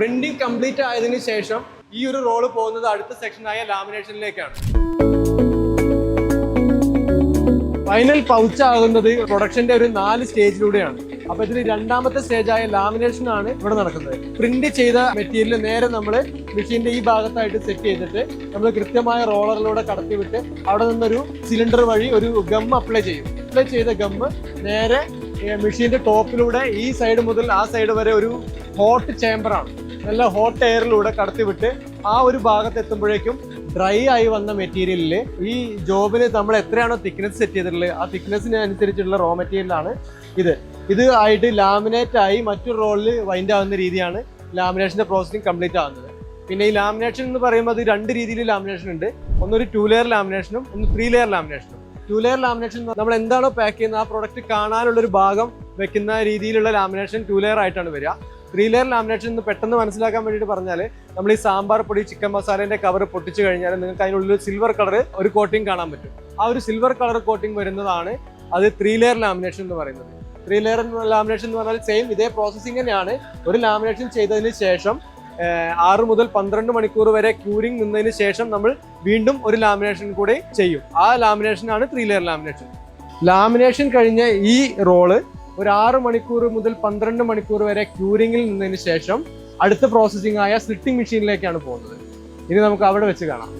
Printing complete ആയതിനു ശേഷം ഈ ഒരു റോൾ പോകുന്നത് അടുത്ത സെക്ഷനായ ലാമിനേഷനിലേക്കാണ്. ഫൈനൽ പൗച്ച് ആകുന്നത് പ്രൊഡക്ഷന്റെ ഒരു നാല് സ്റ്റേജിലൂടെയാണ് അപ്പൊ ഇതിൽ രണ്ടാമത്തെ സ്റ്റേജായ ലാമിനേഷൻ ആണ് ഇവിടെ നടക്കുന്നത്. പ്രിന്റ് ചെയ്ത മെറ്റീരിയൽ നേരെ നമ്മൾ മെഷീന്റെ ഈ ഭാഗത്തായിട്ട് സെറ്റ് ചെയ്തിട്ട് നമ്മൾ കൃത്യമായ റോളറിലൂടെ കടത്തിവിട്ട് അവിടെ നിന്നൊരു സിലിണ്ടർ വഴി ഒരു ഗം അപ്ലൈ ചെയ്യും. അപ്ലൈ ചെയ്ത ഗം നേരെ മെഷീന്റെ ടോപ്പിലൂടെ ഈ സൈഡ് മുതൽ ആ സൈഡ് വരെ ഒരു ഹോട്ട് ചേമ്പറാണ് നല്ല ഹോട്ട് എയറിലൂടെ കടത്തിവിട്ട് ആ ഒരു ഭാഗത്ത് എത്തുമ്പോഴേക്കും ഡ്രൈ ആയി വന്ന മെറ്റീരിയലിൽ ഈ ജോബിന് നമ്മൾ എത്രയാണോ തിക്നെസ് സെറ്റ് ചെയ്തിട്ടുള്ളത് ആ തിക്നെസ്സിന് അനുസരിച്ചുള്ള റോ മെറ്റീരിയലാണ് ഇത്. ഇത് ആയിട്ട് ലാമിനേറ്റ് ആയി മറ്റൊരു റോളിൽ വൈൻഡ് ആവുന്ന രീതിയാണ് ലാമിനേഷന്റെ പ്രോസസ്സിംഗ് കംപ്ലീറ്റ് ആവുന്നത്. പിന്നെ ഈ ലാമിനേഷൻ എന്ന് പറയുമ്പോൾ അത് രണ്ട് രീതിയിൽ ലാമിനേഷൻ ഉണ്ട്. ഒന്നൊരു ടു ലെയർ ലാമിനേഷനും ഒന്ന് ത്രീ ലെയർ ലാമിനേഷനും ടു ലെയർ ലാമിനേഷൻ നമ്മൾ എന്താണോ പാക്ക് ചെയ്യുന്നത് ആ പ്രോഡക്റ്റ് കാണാനുള്ള ഒരു ഭാഗം വെക്കുന്ന രീതിയിലുള്ള ലാമിനേഷൻ ടു ലെയർ ആയിട്ടാണ് വരിക. ത്രീ ലെയർ ലാമിനേഷൻ എന്ന് പെട്ടെന്ന് മനസ്സിലാക്കാൻ വേണ്ടിയിട്ട് പറഞ്ഞാൽ നമ്മൾ ഈ സാമ്പാർ പൊടി ചിക്കൻ മസാലേന്റെ കവർ പൊട്ടിച്ചു കഴിഞ്ഞാൽ നിങ്ങൾക്ക് അതിനുള്ളിൽ സിൽവർ കളർ ഒരു കോട്ടിംഗ് കാണാൻ പറ്റും. ആ ഒരു സിൽവർ കളർ കോട്ടിംഗ് വരുന്നതാണ് അത് ത്രീ ലെയർ ലാമിനേഷൻ എന്ന് പറയുന്നത്. ത്രീ ലെയർ ലാമിനേഷൻ എന്ന് പറഞ്ഞാൽ സെയിം ഇതേ പ്രോസസ്സിംഗ് തന്നെയാണ്. ഒരു ലാമിനേഷൻ ചെയ്തതിന് ശേഷം ആറ് മുതൽ പന്ത്രണ്ട് മണിക്കൂർ വരെ ക്യൂരിങ് നിന്നതിന് ശേഷം നമ്മൾ വീണ്ടും ഒരു ലാമിനേഷൻ കൂടി ചെയ്യും. ആ ലാമിനേഷനാണ് ത്രീ ലെയർ ലാമിനേഷൻ ലാമിനേഷൻ കഴിഞ്ഞ ഈ റോൾ ഒരു ആറ് മണിക്കൂർ മുതൽ പന്ത്രണ്ട് മണിക്കൂർ വരെ ക്യൂരിങ്ങിൽ നിന്നതിന് ശേഷം അടുത്ത പ്രോസസ്സിംഗ് ആയ സ്ലിറ്റിംഗ് മെഷീനിലേക്കാണ് പോകുന്നത്. ഇനി നമുക്ക് അവിടെ വെച്ച് കാണാം.